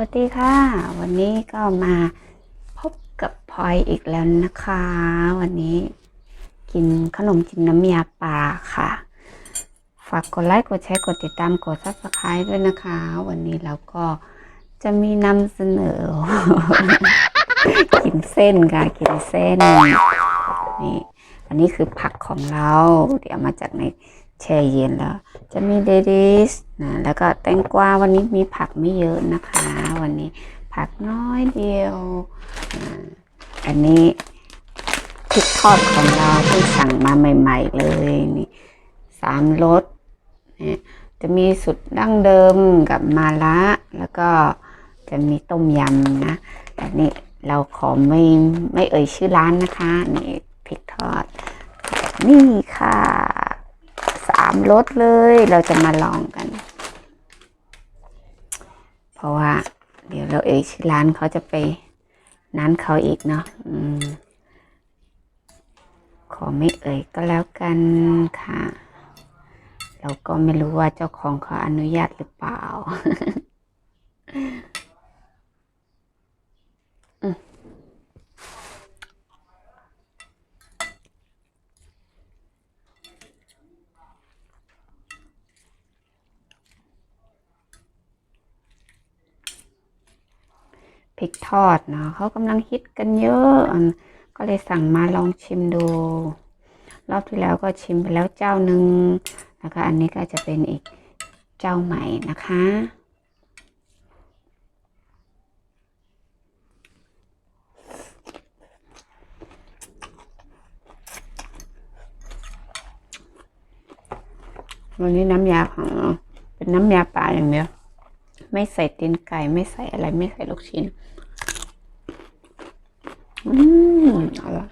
วัสดีค่ะ วันนี้ก็มาพบกับพลอยอีกแล้วนะคะ วันนี้กินขนมจีนน้ำยาปลาค่ะ ฝากกดไลค์กดแชร์กดติดตามกดซับสไครต์ด้วยนะคะ วันนี้เราก็จะมีนำเสนอ กินเส้นค่ะ กินเส้นนี่อันนี้คือผักของเรา เดี๋ยวมาจากใน แช่เย็นแล้ว จะมีเดดิสนะแล้วก็แตงกวาวันนี้มีผักไม่เยอะนะคะ วันนี้ผักน้อยเดียวอันนี้พริกทอดของเราเพิ่งสั่งมาใหม่ ๆ เลยนี่สามรสนี่ยจะมีสุดดั้งเดิมกับมาละแล้วก็จะมีต้มยำนะอันนี้เราขอไม่ไม่เอ่ยชื่อร้านนะคะ นี่พริกทอด นี่ค่ะ สามรสเลย เราจะมาลองกัน เพราะว่า เดี๋ยวเราเอ่ยชื่อร้านเขาจะไปนั้นเขาอีกเนาะอขอไม่เอ่ยก็แล้วกันค่ะ เราก็ไม่รู้ว่าเจ้าของเขาอนุญาตหรือเปล่า พริกทอดเนาะเขากำลังฮิตกันเยอะ ก็เลยสั่งมาลองชิมดู รอบที่แล้วก็ชิมไปแล้วเจ้าหนึ่งแล้วก็อันนี้ก็จะเป็นอีกเจ้าใหม่นะคะวันนี้น้ำยาของเราเป็นน้ำยาปลาอย่างเดียว ไม่ใส่ตีนไก่ไม่ใส่อะไรไม่ใส่ลูกชิ้น อืมเอาละ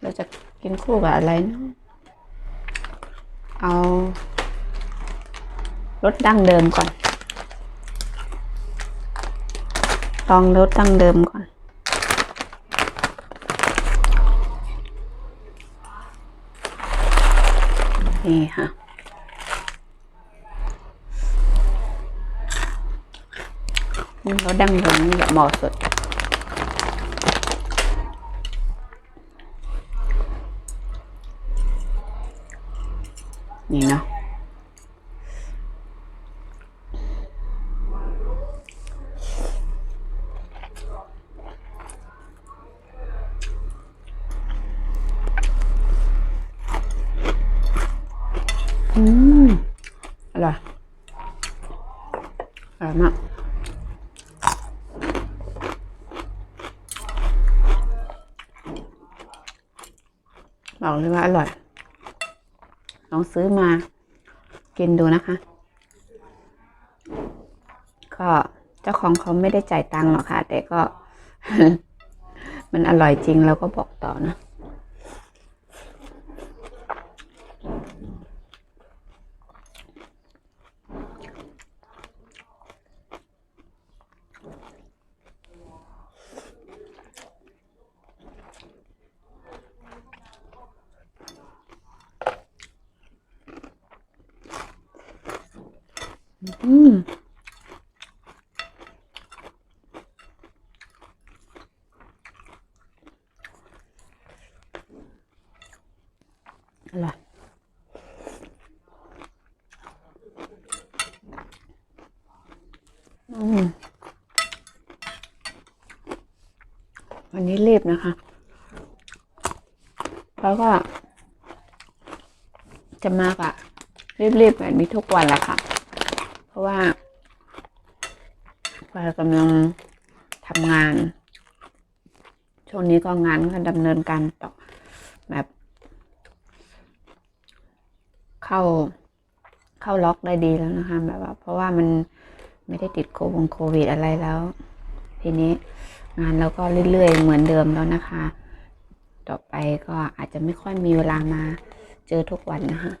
เราจะกินคู่กับอะไรเนาะเอารสดั้งเดิมก่อน ลองรสดั้งเดิมก่อน นี่ค่ะ รสดั้งเดิมนี่แบบเหมาะสุด นี่เนาะอืมอร่อยอร่อยมาก บอกเลยว่าอร่อย ลองซื้อมากินดูนะคะ ก็เจ้าของเขาไม่ได้จ่ายตังค์หรอกค่ะ แต่ก็ มันอร่อยจริงเราก็บอกต่อนะ อืมอร่อยอืมวันนี้เรีบนะคะ เพราะว่าจะมากอะเรียบๆแบบนี้ทุกวันแหละค่ะ ว่าเรากำลังทำงาน ช่วงนี้ก็งานก็ดำเนินการต่อแบบ เข้าเข้าล็อกได้ดีแล้วนะคะแบบว่า เพราะว่ามันไม่ได้ติดโควงโควิดอะไรแล้ว ทีนี้งานเราก็เรื่อยๆ เหมือนเดิมแล้วนะคะ ต่อไปก็อาจจะไม่ค่อยมีเวลามาเจอทุกวันนะคะ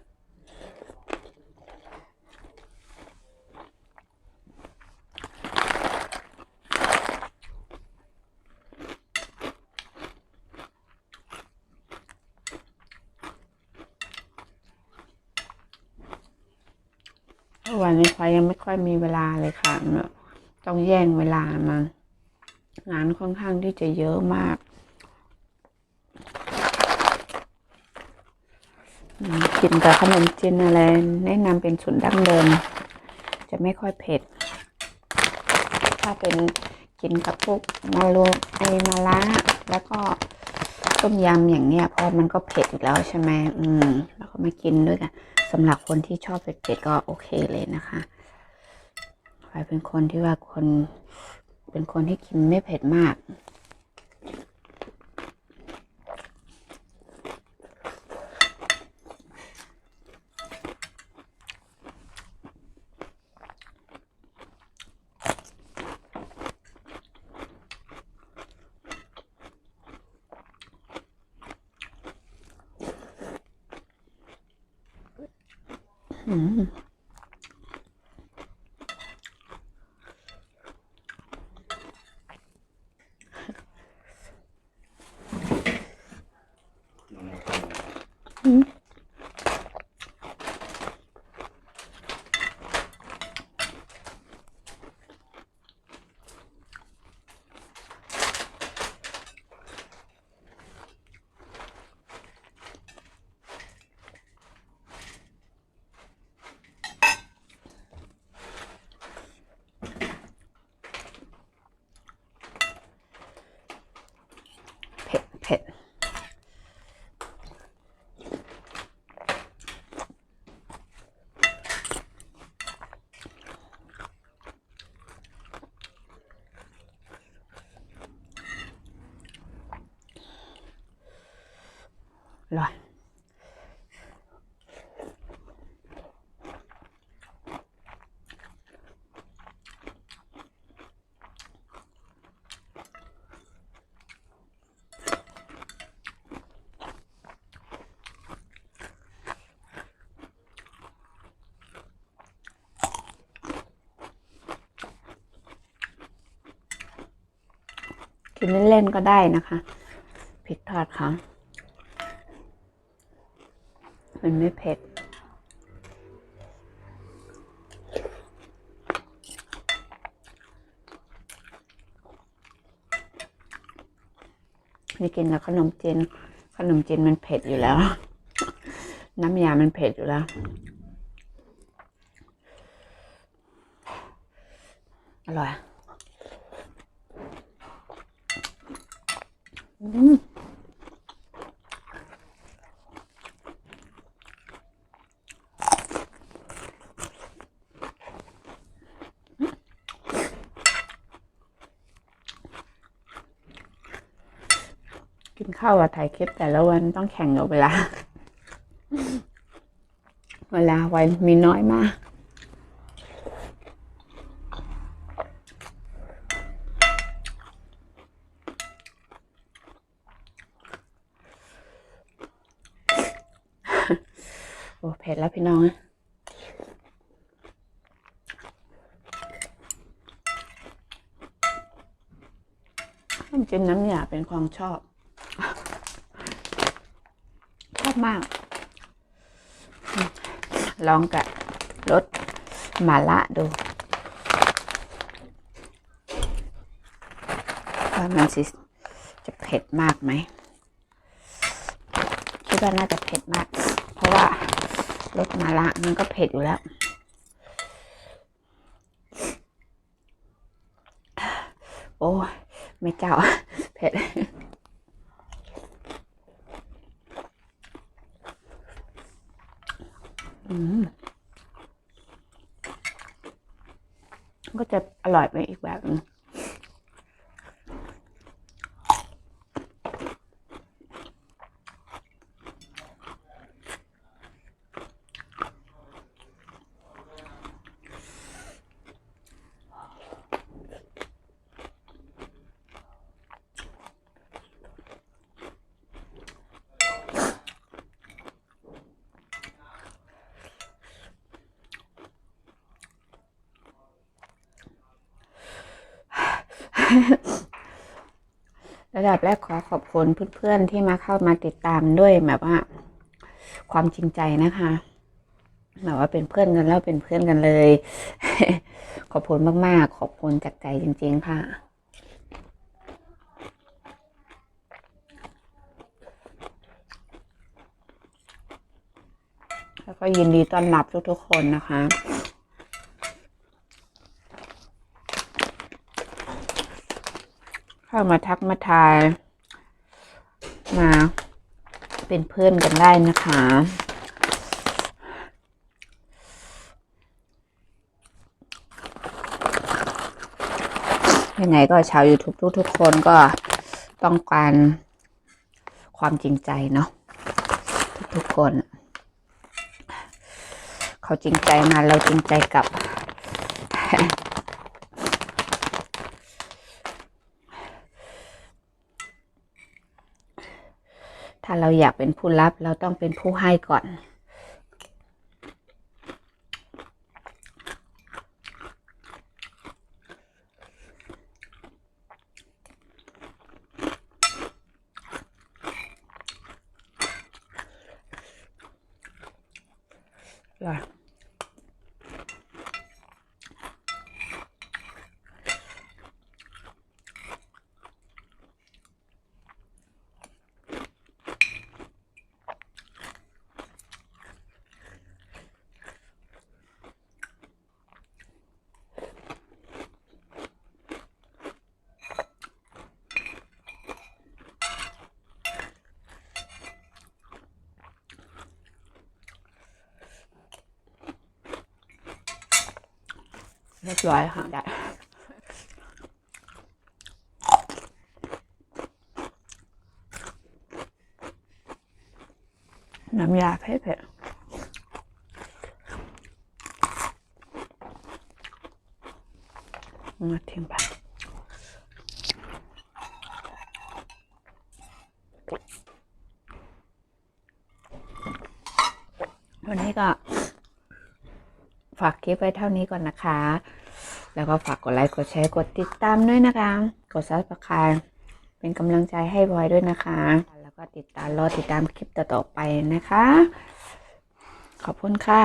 วันนี้พลอยยังไม่ค่อยมีเวลาเลยค่ะเนอะต้องแย่งเวลามางานค่อนข้างที่จะเยอะมากกินกับขนมจีนอะไรแนะนำเป็นสูตรดั้งเดิม จะไม่ค่อยเผ็ด ถ้าเป็นกินกับพวกมาลวไอมาละแล้วก็ต้มยำอย่างเนี้ยเพราะมันก็เผ็ดอยู่แล้วใช่ไหมอืม แล้วก็มากินด้วยกัน สำหรับคนที่ชอบเผ็ดๆก็โอเคเลยนะคะใครเป็นคนที่ว่าคนเป็นคนที่กินไม่เผ็ดมาก อื ม นเล่นๆก็ได้นะคะพริกทอดค่ะมันไม่เผ็ด นี่กินกับขนมจีนขนมจีนมันเผ็ดอยู่แล้ว น้ำยามันเผ็ดอยู่แล้ว อร่อย อืม กินข้าวกับถ่ายคลิปแต่ละวันต้องแข่งกับเวลา เวลาไว้มีน้อยมาก โอ้เผ็ดแล้วพี่น้องอะ น้ำจิ้มน้ำยาเป็นความชอบ ชอบมาก ลองกับรสมาละดูว่ามันสิจะเผ็ดมากไหมคิดว่าน่าจะเผ็ดมาก เพราะว่ารสมาละมันก็เผ็ดอยู่แล้วโอ้ย ไม่เจ้าเผ็ดก็จะอร่อยไปอีกแบบนึง ระดับแรกขอขอบคุณเพื่อนๆที่มาเข้ามาติดตามด้วยแบบว่า ความจริงใจนะคะแบบว่าเป็นเพื่อนกันแล้วเป็นเพื่อนกันเลย ขอบคุณมากๆ ขอบคุณจากใจจริง ๆ ค่ะ แล้วก็ยินดีต้อนรับทุกๆคนนะคะ เข้ามาทักมาทาย มา เป็นเพื่อนกันได้นะคะ ยังไงก็ชาว YouTube ทุกๆคนก็ต้องการความจริงใจเนาะทุกๆคน เขาจริงใจมาเราจริงใจกลับ ถ้าเราอยากเป็นผู้รับเราต้องเป็นผู้ให้ก่อนอ เรียบร้อยค่ะได้น้ำยาเผ็ดๆมาทิ้งไปวันนี้ก็ ฝากคลิปไว้เท่านี้ก่อนนะคะ แล้วก็ฝากกดไลค์ กดแชร์ กดติดตามด้วยนะคะ กดซับสไครต์เป็นกำลังใจให้บอยด้วยนะคะ แล้วก็ติดตามรอติดตามคลิปต่อๆไปนะคะ ขอบคุณค่ะ